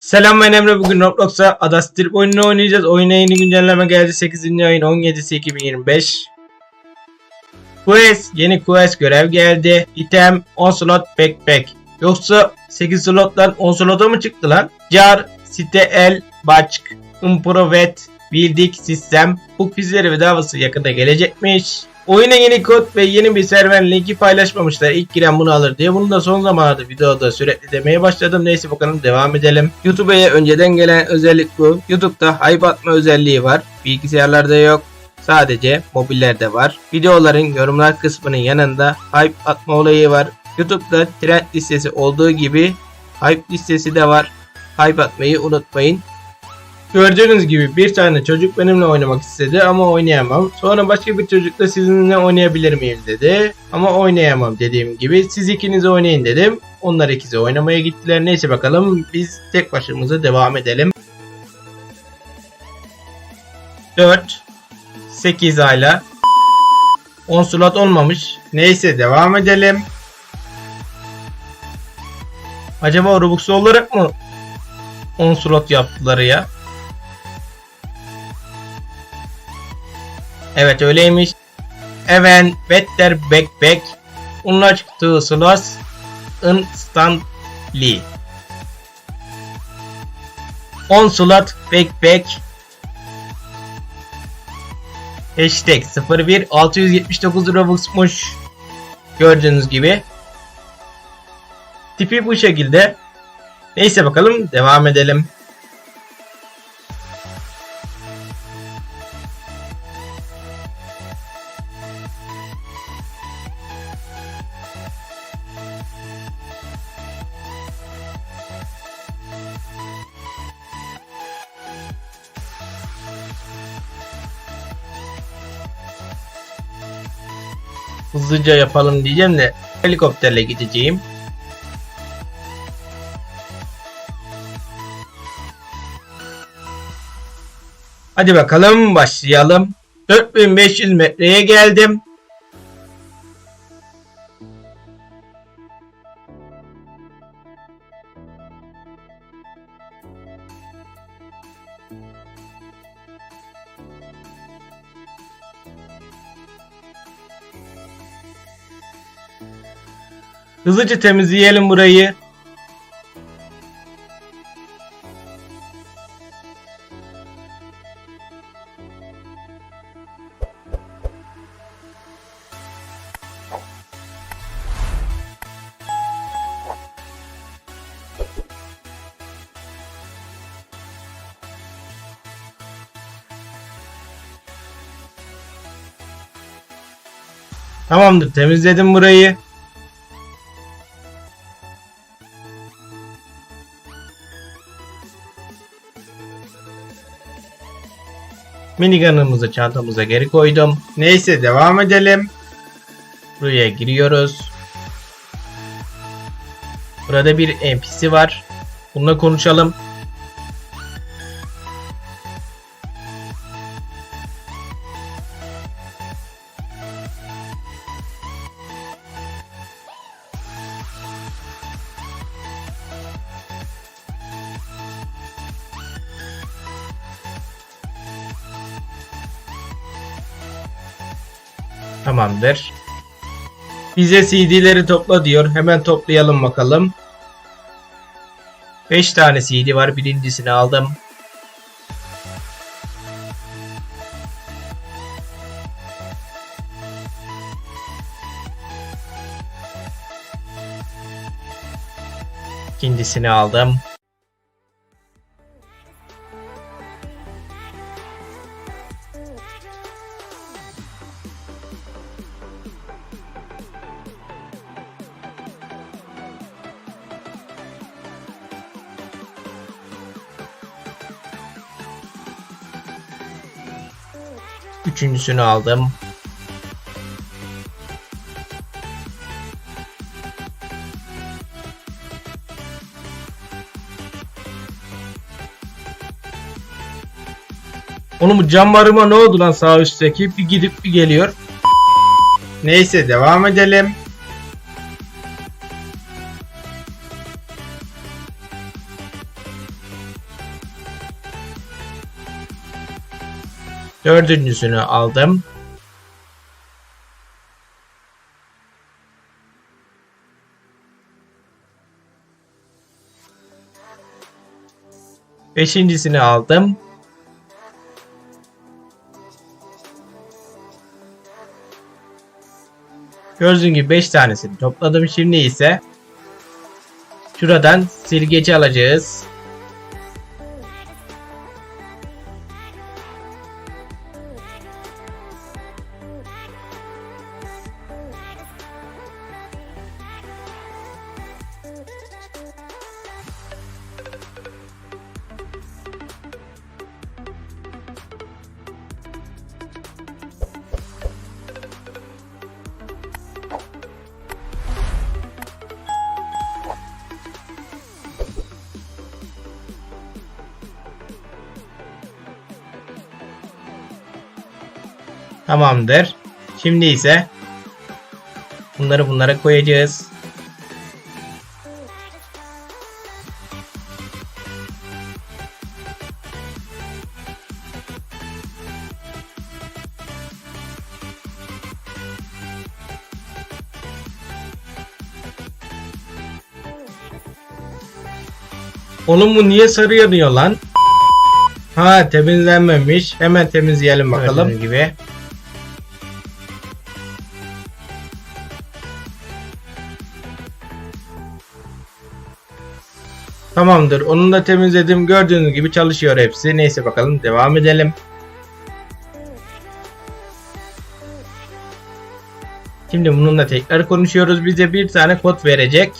Selam ben Emre. Bugün Roblox'a Ada Strip oyununu oynayacağız. Oyuna yeni güncelleme geldi. 8. ayın 17'si 2025. Quest, yeni quest görev geldi. Item, 10 slot backpack. Yoksa 8 slottan 10 slota mı çıktı lan? Jar, site el, başk, improvet, bildik sistem. Bu quizleri ve davası yakında gelecekmiş. Oyuna yeni kod ve yeni bir server linki paylaşmamışlar. İlk giren bunu alır diye. Bunu da son zamanlarda videoda sürekli demeye başladım. Neyse bakalım devam edelim. YouTube'a önceden gelen özellik bu. YouTube'da hype atma özelliği var. Bilgisayarlarda yok. Sadece mobillerde var. Videoların yorumlar kısmının yanında hype atma olayı var. YouTube'da trend listesi olduğu gibi hype listesi de var. Hype atmayı unutmayın. Gördüğünüz gibi bir tane çocuk benimle oynamak istedi ama oynayamam. Sonra başka bir çocuk da sizinle oynayabilir miyim dedi. Ama oynayamam dediğim gibi. Siz ikiniz oynayın dedim. Onlar ikisi oynamaya gittiler. Neyse bakalım biz tek başımıza devam edelim. 4 8 ayla 10 slot olmamış. Neyse devam edelim. Acaba Robux'u olarak mı 10 slot yaptılar ya? Evet öyleymiş. Even better backpack unlock two slots instantly. 10 slot backpack Hashtag 01 679 Robux'muş. Gördüğünüz gibi. Tipi bu şekilde. Neyse bakalım devam edelim. Hızlıca yapalım diyeceğim de helikopterle gideceğim. Hadi bakalım başlayalım. 4500 metreye geldim. Hızlıca temizleyelim burayı. Tamamdır temizledim burayı. Minigun'ımızı çantamıza geri koydum. Neyse devam edelim. Buraya giriyoruz. Burada bir NPC var. Bununla konuşalım. Tamamdır. Bize CD'leri topla diyor. Hemen toplayalım bakalım. 5 tane CD var. Birincisini aldım. İkincisini aldım. Üçüncüsünü aldım. Oğlum camlarıma ne oldu lan sağ üstteki? Bir gidip bir geliyor. Neyse devam edelim. Dördüncüsünü aldım. Beşincisini aldım. Gördüğün gibi 5 tanesini topladım. Şimdi ise şuradan silgeci alacağız. Tamamdır. Şimdi ise bunları bunlara koyacağız. Oğlum bu niye sarı yanıyor lan? Ha temizlenmemiş. Hemen temizleyelim bakalım. Gördüğünüz gibi. Tamamdır. Onu da temizledim. Gördüğünüz gibi çalışıyor hepsi. Neyse bakalım devam edelim. Şimdi bununla tekrar konuşuyoruz. Bize bir tane kod verecek.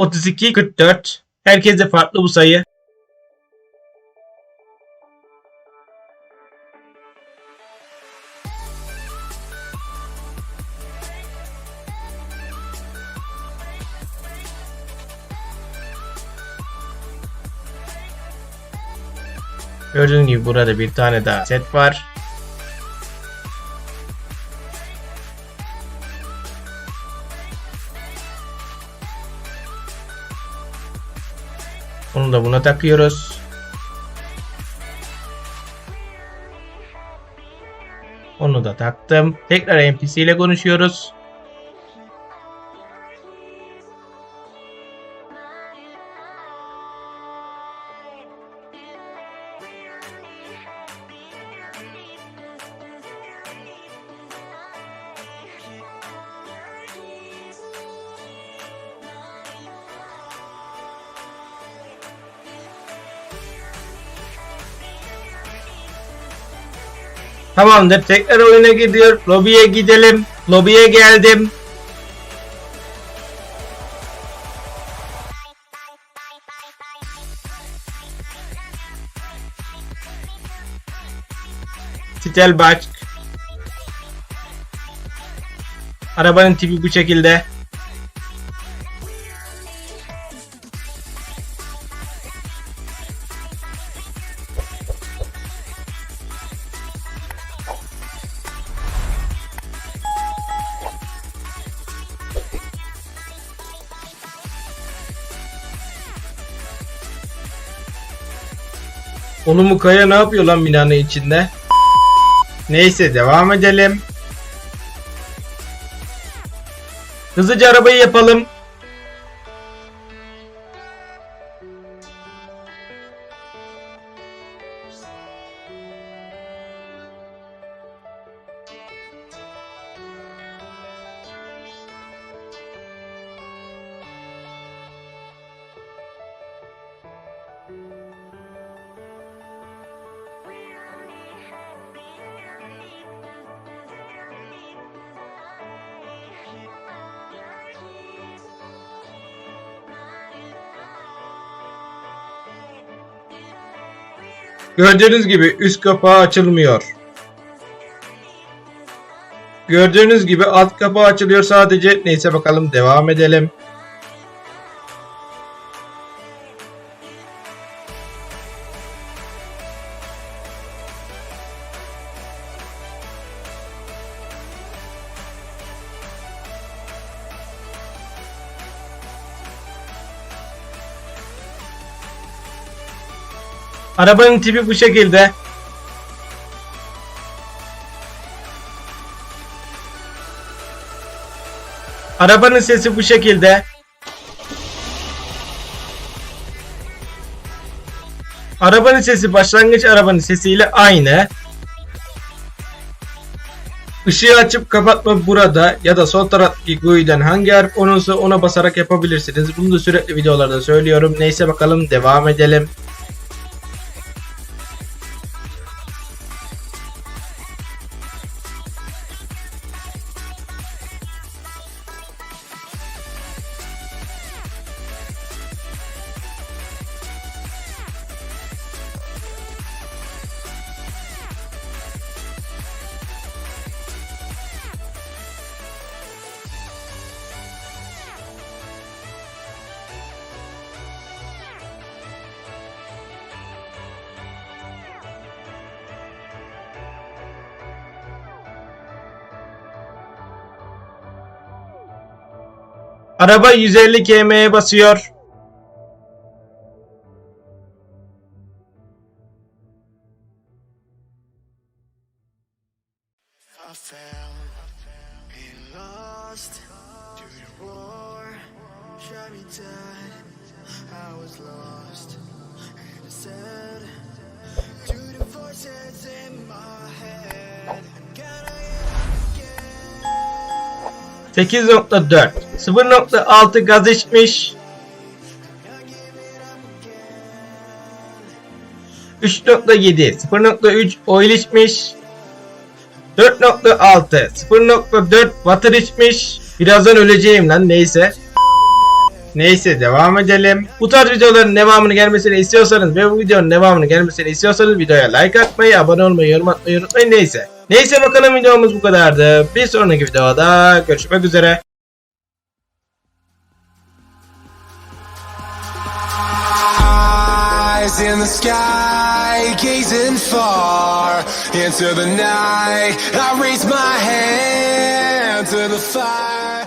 Otuz iki, kırk dört. Herkese farklı bu sayı. Gördüğünüz gibi burada bir tane daha set var. Da buna takıyoruz. Onu da taktım. Tekrar NPC ile konuşuyoruz. Tamamdır. Tekrar oyuna gidiyor. Lobiye gidelim. Lobiye geldim. Stel Başk. Arabanın tipi bu şekilde. Oğlum bu kaya ne yapıyor lan binanın içinde? Neyse devam edelim. Hızlıca arabayı yapalım. Gördüğünüz gibi üst kapağı açılmıyor. Gördüğünüz gibi alt kapağı açılıyor sadece. Neyse bakalım devam edelim. Arabanın tipi bu şekilde. Arabanın sesi bu şekilde. Arabanın sesi başlangıç arabanın sesiyle aynı. Işığı açıp kapatma burada ya da sol taraftaki GUI'den hangi harf onunsa ona basarak yapabilirsiniz. Bunu da sürekli videolarda söylüyorum. Neyse bakalım devam edelim. Araba 150 km'ye basıyor. 8.4 0.6 gaz içmiş. 3.7 0.3 oil içmiş. 4.6 0.4 water içmiş. Birazdan öleceğim lan neyse. Neyse devam edelim. Bu tarz videoların devamını gelmesini istiyorsanız ve bu videonun devamını gelmesini istiyorsanız videoya like atmayı, abone olmayı, yorum atmayı unutmayın neyse. Neyse bakalım videomuz bu kadardı. Bir sonraki videoda görüşmek üzere. İn the sky, gazing far into the night. I raise my hand to the fire.